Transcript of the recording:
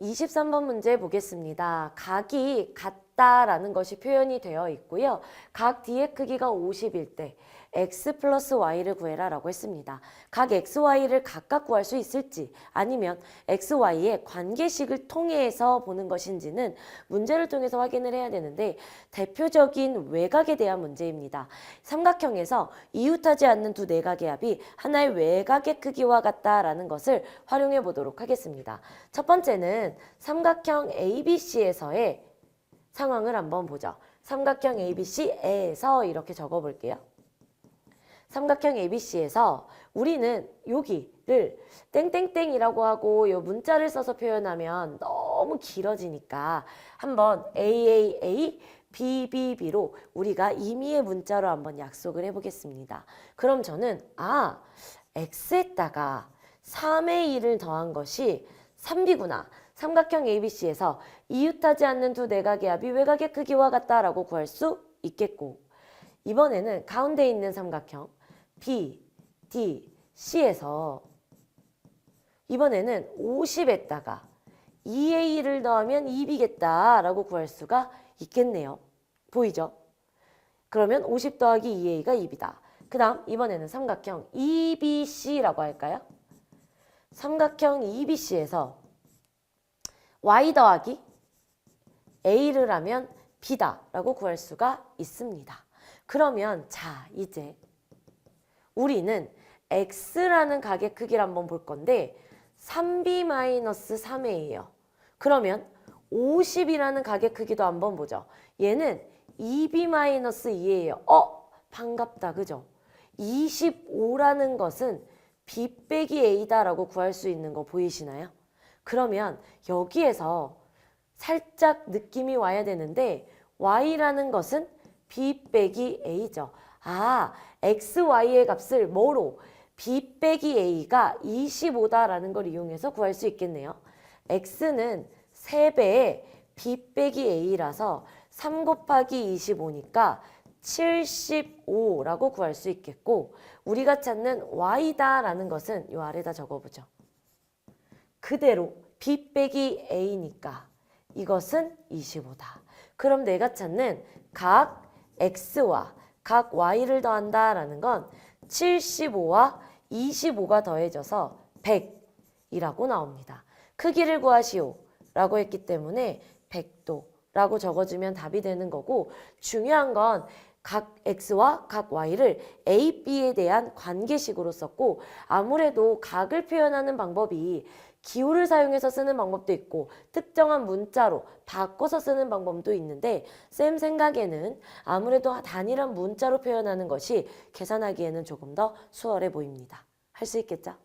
23번 문제 보겠습니다. 각이 같 다라는 것이 표현이 되어 있고요. 각 D의 크기가 50일 때 x 플러스 y를 구해라 라고 했습니다. 각 x, y를 각각 구할 수 있을지 아니면 x, y의 관계식을 통해서 보는 것인지는 문제를 통해서 확인을 해야 되는데 대표적인 외곽에 대한 문제입니다. 삼각형에서 이웃하지 않는 두 내각의 합이 하나의 외곽의 크기와 같다라는 것을 활용해 보도록 하겠습니다. 첫 번째는 삼각형 ABC에서의 상황을 한번 보죠. 삼각형 ABC에서 이렇게 적어 볼게요. 삼각형 ABC에서 우리는 여기를 땡땡땡이라고 하고 요 문자를 써서 표현하면 너무 길어지니까 한번 AAA BBB로 우리가 임의의 문자로 한번 약속을 해보겠습니다. 그럼 저는 아 X에다가 3의 1을 더한 것이 3B구나. 삼각형 ABC에서 이웃하지 않는 두 내각의 합이 외곽의 크기와 같다라고 구할 수 있겠고 이번에는 가운데 있는 삼각형 B, D, C에서 이번에는 50에다가 2의 1을 더하면 2B겠다라고 구할 수가 있겠네요. 보이죠? 그러면 50 더하기 2A가 2B다. 그 다음 이번에는 삼각형 EBC라고 할까요? 삼각형 EBC에서 y 더하기 a를 하면 b다 라고 구할 수가 있습니다. 그러면 자 이제 우리는 x라는 각의 크기를 한번 볼 건데 3b-3a예요. 그러면 50이라는 각의 크기도 한번 보죠. 얘는 2b-2예요. 어? 반갑다. 그죠? 25라는 것은 b 빼기 a다라고 구할 수 있는 거 보이시나요? 그러면 여기에서 살짝 느낌이 와야 되는데 y라는 것은 b 빼기 a죠. 아, x, y의 값을 뭐로? b 빼기 a가 25다라는 걸 이용해서 구할 수 있겠네요. x는 3배의 b 빼기 a라서 3 곱하기 25니까 75라고 구할 수 있겠고 우리가 찾는 y다라는 것은 이 아래다 적어보죠. 그대로 b 빼기 a니까 이것은 25다. 그럼 내가 찾는 각 x와 각 y를 더한다라는 건 75와 25가 더해져서 100이라고 나옵니다. 크기를 구하시오 라고 했기 때문에 100도 라고 적어주면 답이 되는 거고 중요한 건 각 x와 각 y를 a, b에 대한 관계식으로 썼고 아무래도 각을 표현하는 방법이 기호를 사용해서 쓰는 방법도 있고 특정한 문자로 바꿔서 쓰는 방법도 있는데 쌤 생각에는 아무래도 단일한 문자로 표현하는 것이 계산하기에는 조금 더 수월해 보입니다. 할 수 있겠죠?